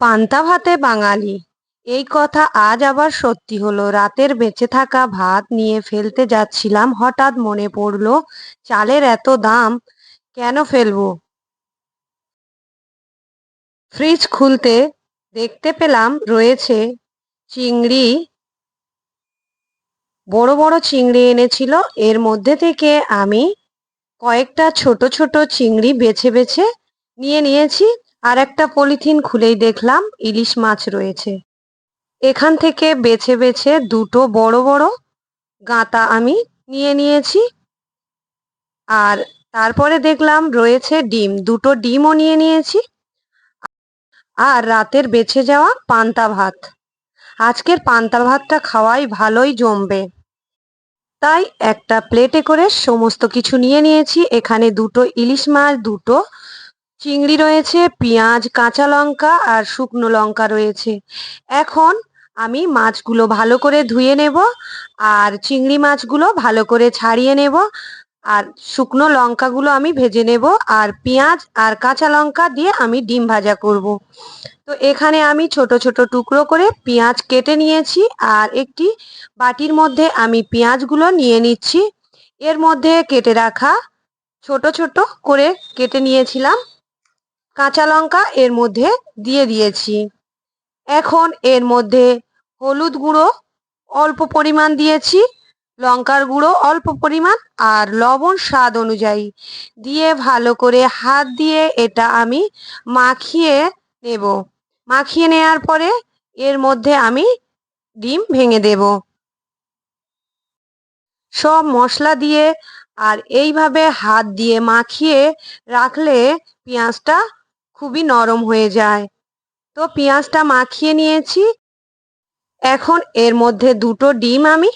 পান্তা ভাতে বাঙালি। এই কথা আজ আবার সত্যি হলো। রাতের বেঁচে থাকা ভাত নিয়ে ফেলতে যাচ্ছিলাম, হঠাৎ মনে পড়ল, চালের এত দাম, কেন ফেলব? ফ্রিজ খুলতে দেখতে পেলাম রয়েছে চিংড়ি, বড় বড় চিংড়ি এনেছিল। এর মধ্যে থেকে আমি কয়েকটা ছোট ছোট চিংড়ি বেছে বেছে নিয়ে নিয়েছি। আর একটা পলিথিন খুলেই দেখলাম ইলিশ মাছ রয়েছে। এখান থেকে বেছে বেছে দুটো বড় বড় গাঁতা আমি নিয়ে নিয়েছি। আর তারপরে দেখলাম রয়েছে ডিম, দুটো ডিমও নিয়ে নিয়েছি। আর রাতের বেছে যাওয়া পান্তা ভাত। আজকের পান্তা ভাতটা খাওয়াই ভালোই জমবে। তাই একটা প্লেটে করে সমস্ত কিছু নিয়ে নিয়েছি। এখানে দুটো ইলিশ মাছ, দুটো চিংড়ি রয়েছে, পেঁয়াজ, কাঁচা লঙ্কা আর শুকনো লঙ্কা রয়েছে। এখন আমি মাছগুলো ভালো করে ধুয়ে নেব আর চিংড়ি মাছগুলো ভালো করে ছাড়িয়ে নেব আর শুকনো লঙ্কাগুলো আমি ভেজে নেব আর পেঁয়াজ আর কাঁচা লঙ্কা দিয়ে আমি ডিম ভাজা করব। তো এখানে আমি ছোট ছোট টুকরো করে পেঁয়াজ কেটে নিয়েছি আর একটি বাটির মধ্যে আমি পেঁয়াজগুলো নিয়ে নিচ্ছি। এর মধ্যে কেটে রাখা ছোট ছোট করে কেটে নিয়েছিলাম। কাঁচা লঙ্কা এর মধ্যে দিয়ে দিয়েছি। এখন এর মধ্যে হলুদ গুঁড়ো অল্প পরিমাণ দিয়েছি, লঙ্কার গুঁড়ো অল্প পরিমাণ আর লবণ স্বাদ অনুযায়ী দিয়ে ভালো করে হাত দিয়ে এটা আমি মাখিয়ে নেব। মাখিয়ে নেওয়ার পরে এর মধ্যে আমি ডিম ভেঙে দেব। সব মশলা দিয়ে আর এইভাবে হাত দিয়ে মাখিয়ে রাখলে পেঁয়াজটা খুবই নরম হয়ে যায়। তো পেঁয়াজটা মাখিয়ে নিয়েছি। এখন এর মধ্যে দুটো ডিম আমি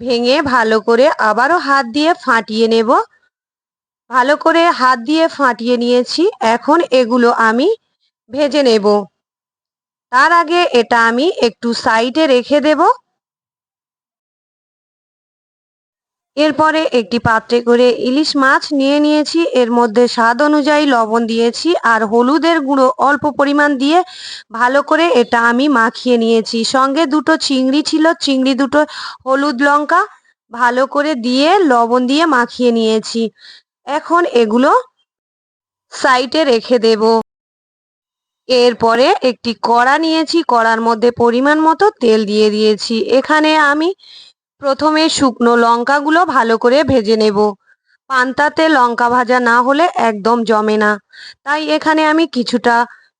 ভেঙে ভালো করে আবারও হাত দিয়ে ফাটিয়ে নেব। ভালো করে হাত দিয়ে ফাটিয়ে নিয়েছি। এখন এগুলো আমি ভেজে নেব। তার আগে এটা আমি একটু সাইডে রেখে দেবো। এরপরে একটি পাত্রে করে ইলিশ মাছ নিয়ে নিয়েছি। এর মধ্যে স্বাদ অনুযায়ী লবণ দিয়েছি আর হলুদের গুঁড়ো অল্প পরিমাণ দিয়ে ভালো করে এটা আমি মাখিয়ে নিয়েছি। সঙ্গে দুটো চিংড়ি ছিল, চিংড়ি দুটো হলুদ লঙ্কা ভালো করে দিয়ে লবণ দিয়ে মাখিয়ে নিয়েছি। এখন এগুলো সাইডে রেখে দেব। এরপরে একটি কড়া নিয়েছি, কড়ার মধ্যে পরিমাণ মতো তেল দিয়ে দিয়েছি। এখানে আমি প্রথমে শুকনো লঙ্কাগুলো ভালো করে ভেজে নেব। পান্তাতে লঙ্কা ভাজা না হলে একদম জমে না। তাই এখানে আমি কিছুটা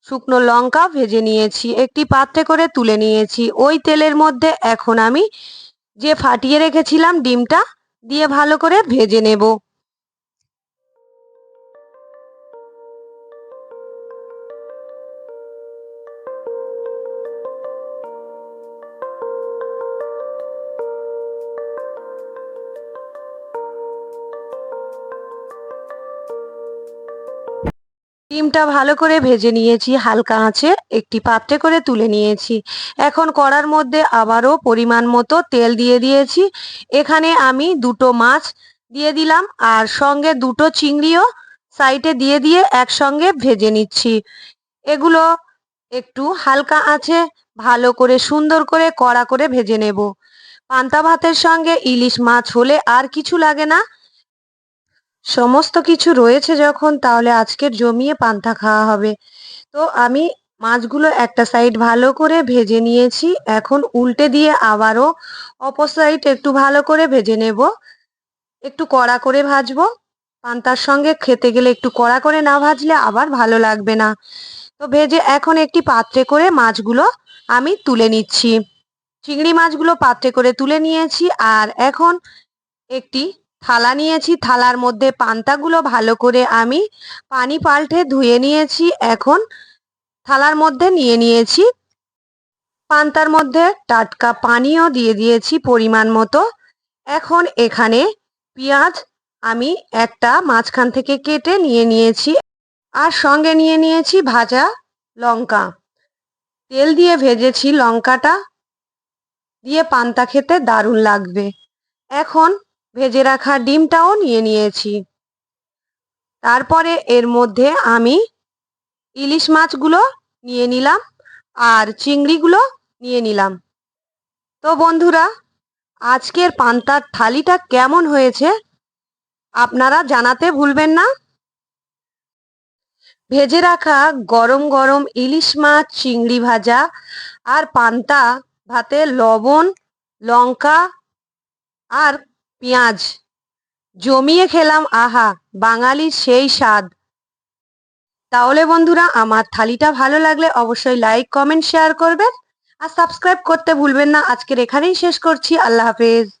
শুকনো লঙ্কা ভেজে নিয়েছি, একটি পাত্রে করে তুলে নিয়েছি। ওই তেলের মধ্যে এখন আমি যে ফাটিয়ে রেখেছিলাম ডিমটা, দিয়ে ভালো করে ভেজে নেব। ডিমটা ভালো করে ভেজে নিয়েছি, হালকা আঁচে একটি পাত্রে করে তুলে নিয়েছি। এখন কড়ার মধ্যে আবারও পরিমাণ মতো তেল দিয়ে দিয়েছি। এখানে আমি দুটো মাছ দিয়ে দিলাম আর সঙ্গে দুটো চিংড়িও সাইডে দিয়ে দিয়ে একসঙ্গে ভেজে নিচ্ছি। এগুলো একটু হালকা আছে ভালো করে সুন্দর করে কড়া করে ভেজে নেব। পান্তা ভাতের সঙ্গে ইলিশ মাছ হলে আর কিছু লাগে না। সমস্ত কিছু রয়েছে যখন, তাহলে আজকের জমিয়ে পান্তা খাওয়া হবে। তো আমি মাছগুলো একটা সাইড ভালো করে ভেজে নিয়েছি। এখন উল্টে দিয়ে আবারও অপর সাইড একটু ভালো করে ভেজে নেব। একটু কড়া করে ভাজবো। পান্তার সঙ্গে খেতে গেলে একটু কড়া করে না ভাজলে আবার ভালো লাগবে না। তো ভেজে এখন একটি পাত্রে করে মাছগুলো আমি তুলে নিচ্ছি। চিংড়ি মাছগুলো পাত্রে করে তুলে নিয়েছি। আর এখন একটি থালা নিয়েছি, থালার মধ্যে পান্তাগুলো ভালো করে আমি পানি পাল্টে ধুয়ে নিয়েছি, এখন থালার মধ্যে নিয়ে নিয়েছি। পান্তার মধ্যে টাটকা পানিও দিয়ে দিয়েছি পরিমাণ মতো। এখন এখানে পেঁয়াজ আমি একটা মাঝখান থেকে কেটে নিয়ে নিয়েছি আর সঙ্গে নিয়ে নিয়েছি ভাজা লঙ্কা। তেল দিয়ে ভেজেছি লঙ্কাটা, দিয়ে পান্তা খেতে দারুণ লাগবে। এখন ভেজে রাখা ডিমটাও নিয়ে নিয়েছি। তারপরে এর মধ্যে আমি ইলিশ মাছগুলো নিয়ে নিলাম আর চিংড়িগুলো নিয়ে নিলাম। তো বন্ধুরা, আজকের পান্তার থালিটা কেমন হয়েছে আপনারা জানাতে ভুলবেন না। ভেজে রাখা গরম গরম ইলিশ মাছ, চিংড়ি ভাজা আর পান্তা, ভাতে লবণ, লঙ্কা আর পেঁয়াজ। জমিয়ে খেলাম, আহা বাঙালির সেই স্বাদ। তাহলে বন্ধুরা, আমার থালিটা ভালো লাগলে অবশ্যই লাইক কমেন্ট শেয়ার করবেন। আর সাবস্ক্রাইব করতে ভুলবেন না। আজকের এখানেই শেষ করছি। আল্লাহ হাফেজ।